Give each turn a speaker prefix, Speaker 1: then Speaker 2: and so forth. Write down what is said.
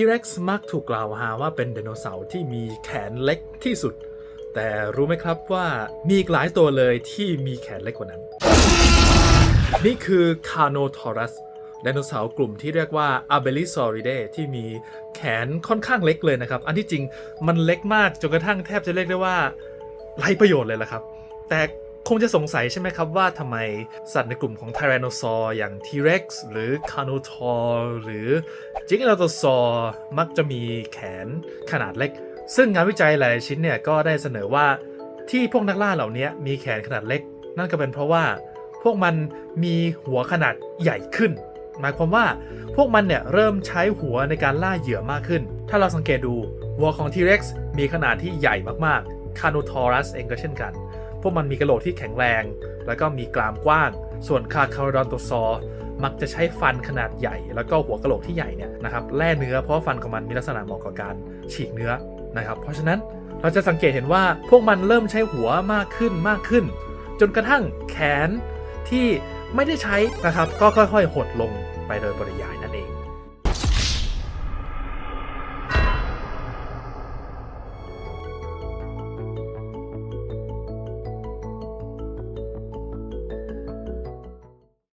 Speaker 1: ทีเร็กซ์มักถูกกล่าวหาว่าเป็นไดโนเสาร์ที่มีแขนเล็กที่สุด แต่รู้ไหมครับว่ามีอีกหลายตัวเลยที่มีแขนเล็กกว่านั้น นี่คือ Carnotaurus ไดโนเสาร์กลุ่มที่เรียกว่า a b e l i s a u r i d e ที่มีแขนค่อนข้างเล็กเลยนะครับ อันที่จริงมันเล็กมากจนกระทั่งแทบจะเรียกได้ว่าไร้ประโยชน์เลยละครับ แต่ คงจะสงสัยใช่ไหมครับว่าทำไมสัตว์ในกลุ่มของ Tyrannosaur อย่าง T-Rex หรือ Carnotaur หรือ Giganotosaur มักจะมีแขนขนาดเล็ก ซึ่งงานวิจัยหลายชิ้นเนี่ยก็ได้เสนอว่าที่พวกนักล่าเหล่านี้มีแขนขนาดเล็ก นั่นก็เป็นเพราะว่าพวกมันมีหัวขนาดใหญ่ขึ้น หมายความว่าพวกมันเนี่ยเริ่มใช้หัวในการล่าเหยื่อมากขึ้น ถ้าเราสังเกตดูหัวของ T-Rex มีขนาดที่ใหญ่มากๆ Carnotaurus เองก็เช่นกัน พวกมันมีกระโหลกที่แข็งแรง แล้วก็มีกรามกว้าง ส่วน Carcharodontosaur มักจะใช้ฟันขนาดใหญ่ แล้วก็หัวกระโหลกที่ใหญ่เนี่ยนะครับแล่เนื้อเพราะฟันของมันมีลักษณะเหมาะกับการฉีกเนื้อนะครับ เพราะฉะนั้นเราจะสังเกตเห็นว่าพวกมันเริ่มใช้หัวมากขึ้นมากขึ้น จนกระทั่งแขนที่ไม่ได้ใช้นะครับ ก็ค่อยๆ หดลงไปโดยปริยายนั่นเอง